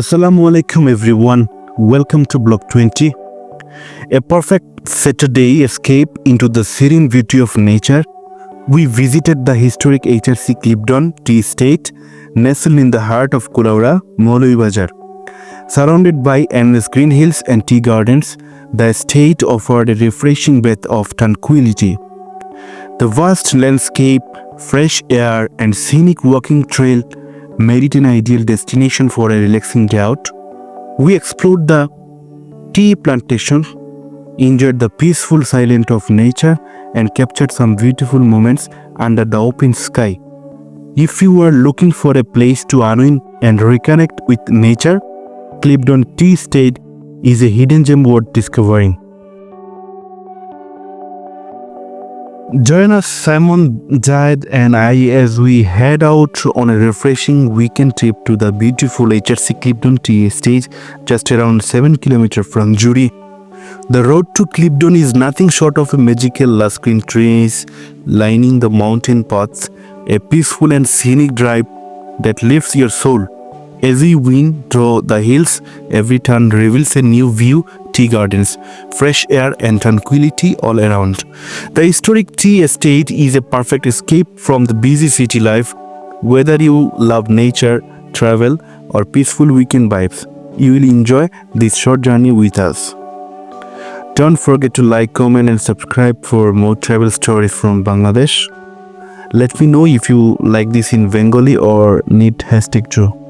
Assalamu alaikum everyone. Welcome to Block 20. A perfect Saturday escape into the serene beauty of nature. We visited the historic HRC Clipdon Tea Estate, nestled in the heart of Kulaura, Moloi Bazar. Surrounded by endless green hills and tea gardens, the estate offered a refreshing breath of tranquility. The vast landscape, fresh air, and scenic walking trail made it an ideal destination for a relaxing day. We explored the tea plantation, enjoyed the peaceful silence of nature, and captured some beautiful moments under the open sky. If you are looking for a place to unwind and reconnect with nature, Clipdon Tea Estate is a hidden gem worth discovering. Join us, Simon, Jad, and I as we head out on a refreshing weekend trip to the beautiful HRC Clipdon Tea stage, just around 7 km from Juri. The road to Clipdon is nothing short of a magical lush green trees lining the mountain paths, a peaceful and scenic drive that lifts your soul. We wind through the hills, every turn reveals a new view, tea gardens, fresh air and tranquility all around. The historic tea estate is a perfect escape from the busy city life. Whether you love nature, travel or peaceful weekend vibes, you will enjoy this short journey with us. Don't forget to like, comment and subscribe for more travel stories from Bangladesh. Let me know if you like this in Bengali or need hashtag Joe.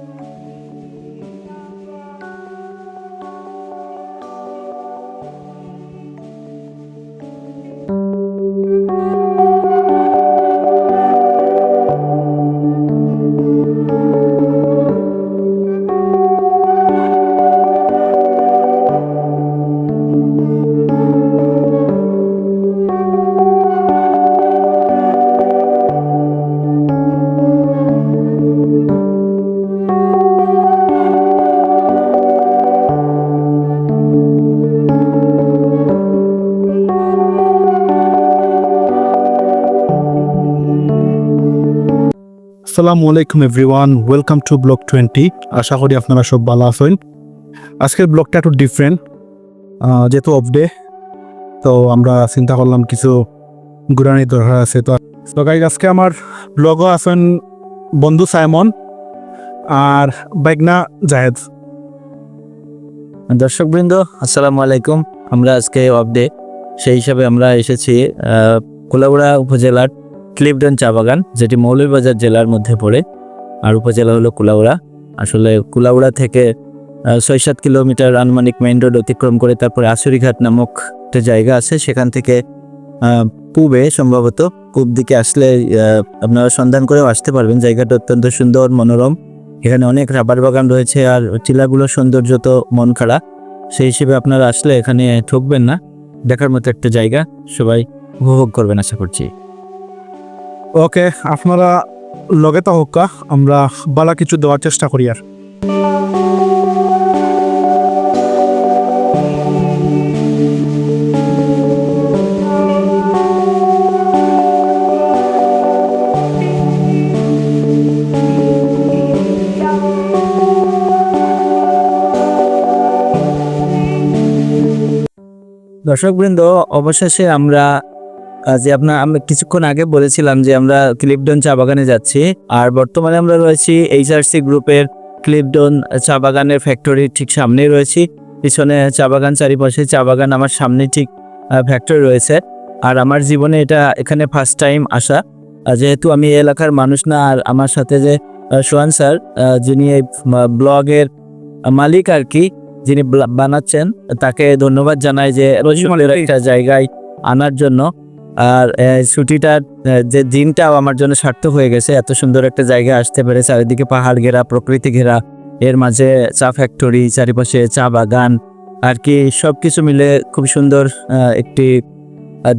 আসসালামু আলাইকুম everyone welcome to block twenty. আশা করি আপনারা সব ভালো আছেন। আজকের ব্লগটা একটু ডিফারেন্ট যেহেতু অফ ডে তো আমরা চিন্তা করলাম কিছু ঘুরানির দরকার আছে। তো তো আজকে আমার ব্লগও আছেন বন্ধু সাইমন আর বাইকনা জাহেদ। দর্শকবৃন্দ আসসালামু আলাইকুম। আমরা আজকে অফ ডে সেই হিসাবে আমরা এসেছি আহ, কোলাউড়া উপজেলার ক্লিপডন চা বাগান, যেটি মৌলভীবাজার জেলার মধ্যে পড়ে। আর উপজেলা হলো কুলাউড়া। আসলে কুলাউড়া থেকে ছয় সাত কিলোমিটার আনুমানিক মেইন রোড অতিক্রম করে তারপরে আসুরিঘাট নামক একটা জায়গা আছে। সেখান থেকে পূবে সম্ভবত, পূব দিকে আসলে আপনারা সন্ধান করেও আসতে পারবেন। জায়গাটা অত্যন্ত সুন্দর, মনোরম। এখানে অনেক রাবার বাগান রয়েছে আর টিলাগুলোর সৌন্দর্য তো মন খাড়া সেই হিসেবে আপনারা আসলে এখানে ঠকবেন না। দেখার মতো একটা জায়গা। সবাই উপভোগ করবেন, আশা করছি। ওকে, আপনারা লগে তো হোকা আমরা বালা কিছু দেওয়ার চেষ্টা করি আর। দর্শকবৃন্দ, অবশেষে আমরা যে আপনার আমি কিছুক্ষণ আগে বলেছিলাম যে আমরা ক্লিপডন চা বাগানে যাচ্ছি আর বর্তমানে আমরা রয়েছি এইচআরসি গ্রুপের ক্লিপডন চা বাগানের ফ্যাক্টরির ঠিক সামনেই রয়েছি। পিছনে চা বাগান চারিপাশে চা বাগান আমার সামনে ঠিক ফ্যাক্টরি রয়েছে। আর আমার জীবনে এটা এখানে ফার্স্ট টাইম আসা। যেহেতু আমি এই এলাকার মানুষ না আর আমার সাথে যে সোহান স্যার যিনি এই ব্লগের মালিক আর কি যিনি বানাচ্ছেন তাকে ধন্যবাদ জানাই যে রোজমালের একটা জায়গায় আনার জন্য। আর ছুটিটার যে দিনটাও আমার জন্য সার্থক হয়ে গেছে। এত সুন্দর একটা জায়গা আসতে পেরে চারিদিকে পাহাড় ঘেরা, প্রকৃতি ঘেরা, এর মাঝে চা ফ্যাক্টরি চারিপাশে চা বাগান, আর কি সব কিছু মিলে খুব সুন্দর একটি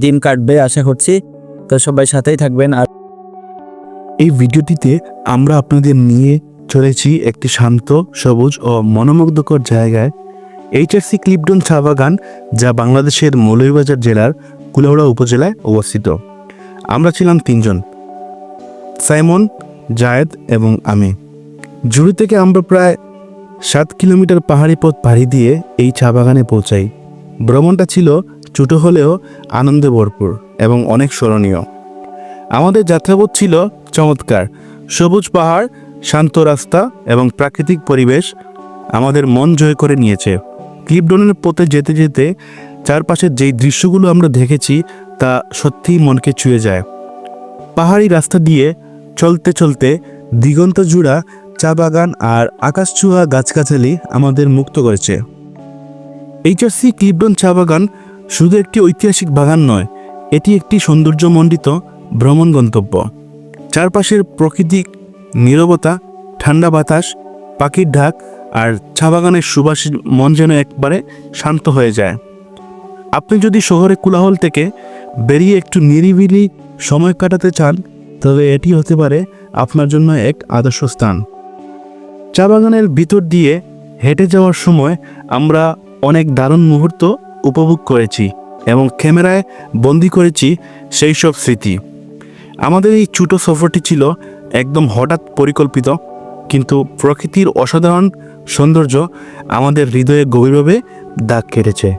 দিন কাটবে আশা করছি। তো সবাই সাথেই থাকবেন আর এই ভিডিওটিতে আমরা আপনাদের নিয়ে চলেছি একটি শান্ত, সবুজ ও মনোমুগ্ধকর জায়গায়। এইচআরসি ক্লিপডন চা বাগান, যা বাংলাদেশের মৌলভীবাজার জেলার কুলাউড়া উপজেলায় অবস্থিত। আমরা ছিলাম তিনজন, সাইমন, জায়েদ এবং আমি। জুড়ি থেকে আমরা প্রায় সাত কিলোমিটার পাহাড়ি পথ পাড়ি দিয়ে এই চা বাগানে পৌঁছাই। ভ্রমণটা ছিল ছোট হলেও আনন্দে ভরপুর এবং অনেক স্মরণীয়। আমাদের যাত্রাপথ ছিল চমৎকার। সবুজ পাহাড়, শান্ত রাস্তা এবং প্রাকৃতিক পরিবেশ আমাদের মন জয় করে নিয়েছে। ক্লিপডনের পথে যেতে যেতে চারপাশের যেই দৃশ্যগুলো আমরা দেখেছি, তা সত্যিই মনকে ছুঁয়ে যায়। পাহাড়ি রাস্তা দিয়ে চলতে চলতে দিগন্ত জুড়া, চা বাগান আর আকাশ ছোঁয়া গাছগাছালি আমাদের মুক্ত করেছে। এইচআরসি ক্লিপডন চা বাগান শুধু একটি ঐতিহাসিক বাগান নয়, এটি একটি সৌন্দর্যমণ্ডিত ভ্রমণ গন্তব্য। চারপাশের প্রকৃতিক নীরবতা, ঠান্ডা বাতাস, পাখির ঢাক আর চা বাগানের সুবাসী মন যেন একবারে শান্ত হয়ে যায়। আপনি যদি শহরে কোলাহল থেকে বেরিয়ে একটু নিরিবিলি সময় কাটাতে চান, তবে এটি হতে পারে আপনার জন্য এক আদর্শ স্থান। চা বাগানের ভিতর দিয়ে হেঁটে যাওয়ার সময় আমরা অনেক দারুণ মুহূর্ত উপভোগ করেছি এবং ক্যামেরায় বন্দি করেছি সেই সব স্মৃতি। আমাদের এই ছোটো সফরটি ছিল একদম হঠাৎ পরিকল্পিত, কিন্তু প্রকৃতির অসাধারণ সৌন্দর্য আমাদের হৃদয়ে গভীরভাবে দাগ কেটেছে।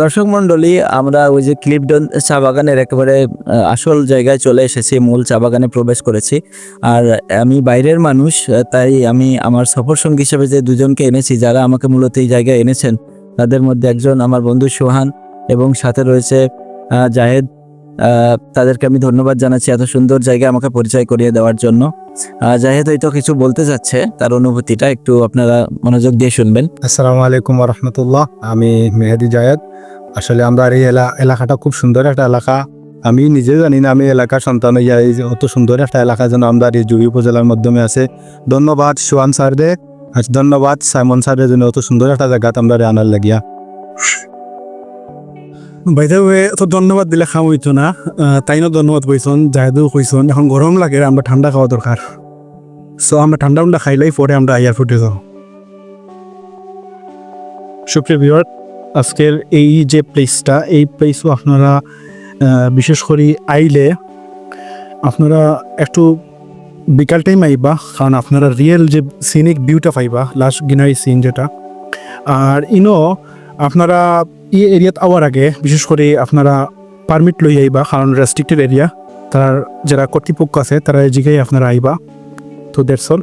দর্শক মণ্ডলী, আমরা ওই যে ক্লিপডন চা বাগানের একেবারে আসল জায়গায় চলে এসেছি, মূল চা বাগানে প্রবেশ করেছি। আর আমি বাইরের মানুষ, তাই আমি আমার সফর সঙ্গী হিসেবে যে দুজনকে এনেছি, যারা আমাকে মূলত এই জায়গায় এনেছেন, তাদের মধ্যে একজন আমার বন্ধু সোহান এবং সাথে রয়েছে জাহেদ। তাদেরকে আমি ধন্যবাদ জানাচ্ছি এত সুন্দর জায়গায় আমাকে পরিচয় করিয়ে দেওয়ার জন্য। জাহেদ হয়তো কিছু বলতে যাচ্ছে, তার অনুভূতিটা একটু আপনারা মনোযোগ দিয়ে শুনবেন। আসসালামু আলাইকুম রহমতুল্লাহ আমি মেহেদি জায়েদ। আসলে আমরা এই এলা- এলাকাটা খুব সুন্দর একটা এলাকা। আমি নিজে জানি না, আমি এলাকার সন্তান হইয়া এই অত সুন্দর একটা এলাকা যেন আমরা এই জুবি উপজেলার মাধ্যমে আছে। ধন্যবাদ সোয়ান স্যার দে আর ধন্যবাদ সাইমন স্যারের জন্য অত সুন্দর একটা জায়গা আমরা আনার লাগিয়া। বাইদে তো ধন্যবাদ দিলে খাম হইতো না। তাইনও ধন্যবাদ কইসন জাহেদও কইসন এখন গরম লাগে আমরা ঠান্ডা খাওয়া দরকার। সো আমরা ঠান্ডা উন্ডা খাইলেই, পরে আমরা ফুটে যাও। সুপ্রিয় ভিউয়ার আজকের এই যে প্লেসটা এই প্লেসও আপনারা বিশেষ করে আইলে, আপনারা একটু বিকাল টাইম আইবা, কারণ আপনারা রিয়েল যে সিনিক ভিউটা পাইবা লাস্ট গিনারি সিন যেটা। আর ইনো আপনারা এই এরিয়াত আওয়ার আগে, বিশেষ করে আপনারা পারমিট লই আইবা, কারণ রেস্ট্রিক্টেড এরিয়া তার যারা কর্তৃপক্ষ আছে, তারা জায়গায় আপনারা আইবা। তো দ্যাটস অল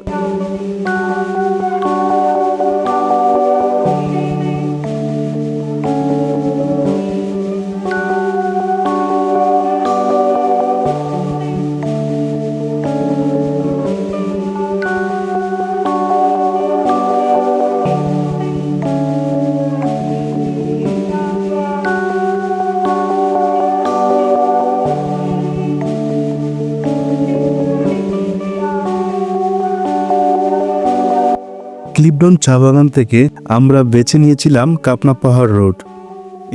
ক্লিপডন চা বাগান থেকে আমরা বেছে নিয়েছিলাম কাপনা পাহাড় রোড।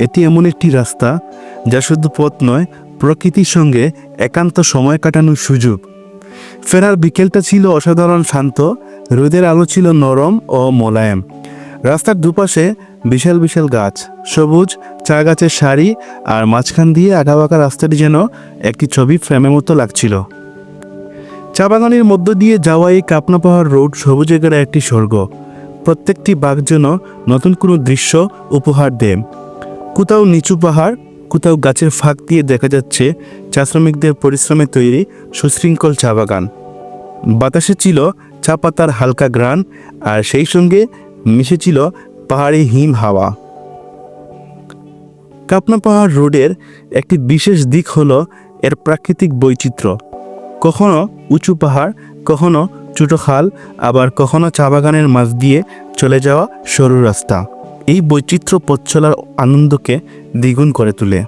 এটি এমন একটি রাস্তা যা শুধু পথ নয়, প্রকৃতির সঙ্গে একান্ত সময় কাটানোর সুযোগ। ফেরার বিকেলটা ছিল অসাধারণ শান্ত, রোদের আলো ছিল নরম ও মোলায়েম। রাস্তার দুপাশে বিশাল বিশাল গাছ, সবুজ, চা গাছের সারি আর মাঝখান দিয়ে আঁকাবাঁকা রাস্তাটি যেন একটি ছবি ফ্রেমের মতো লাগছিল। চা বাগানের মধ্য দিয়ে যাওয়া এই কাপনা পাহাড় রোড সবুজের একটি স্বর্গ। প্রত্যেকটি বাঘ যেন নতুন কোনো দৃশ্য, উপহার দেয়। কোথাও নিচু পাহাড়, কোথাও গাছের ফাঁক দিয়ে দেখা যাচ্ছে চা শ্রমিকদের পরিশ্রমে তৈরি সুশৃঙ্খল চা বাগান বাতাসে ছিল চা পাতার হালকা গ্রান আর সেই সঙ্গে মিশেছিল পাহাড়ি হিম হাওয়া। কাপনা পাহাড় রোডের একটি বিশেষ দিক হলো এর প্রাকৃতিক বৈচিত্র্য। কখনো উঁচু পাহাড়, কখনো ছোটো খাল, আবার কখনো চা বাগানের মাঝ দিয়ে চলে যাওয়া সরু রাস্তা। এই বৈচিত্র্য পথ চলার আনন্দকে দ্বিগুণ করে তোলে।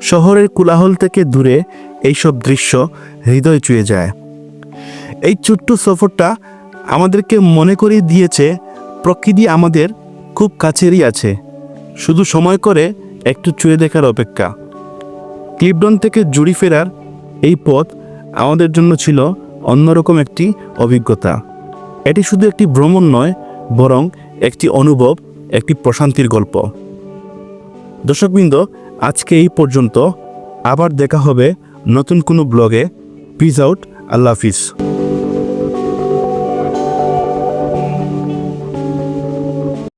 শহরের কোলাহল থেকে দূরে এইসব দৃশ্য হৃদয় চুয়ে যায়। এই ছোট্ট সফরটা আমাদেরকে মনে করিয়ে দিয়েছে, প্রকৃতি আমাদের খুব কাছেরই আছে। শুধু সময় করে একটু চুয়ে দেখার অপেক্ষা। ক্লিপডন থেকে জুড়ি ফেরার এই পথ আমাদের জন্য ছিল অন্যরকম একটি অভিজ্ঞতা। এটি শুধু একটি ভ্রমণ নয়, বরং একটি অনুভব, একটি প্রশান্তির গল্প। দর্শকবৃন্দ, আজকে এই পর্যন্ত। আবার দেখা হবে নতুন কোনো ব্লগে। পিজ আউট আল্লাহ হাফিজ।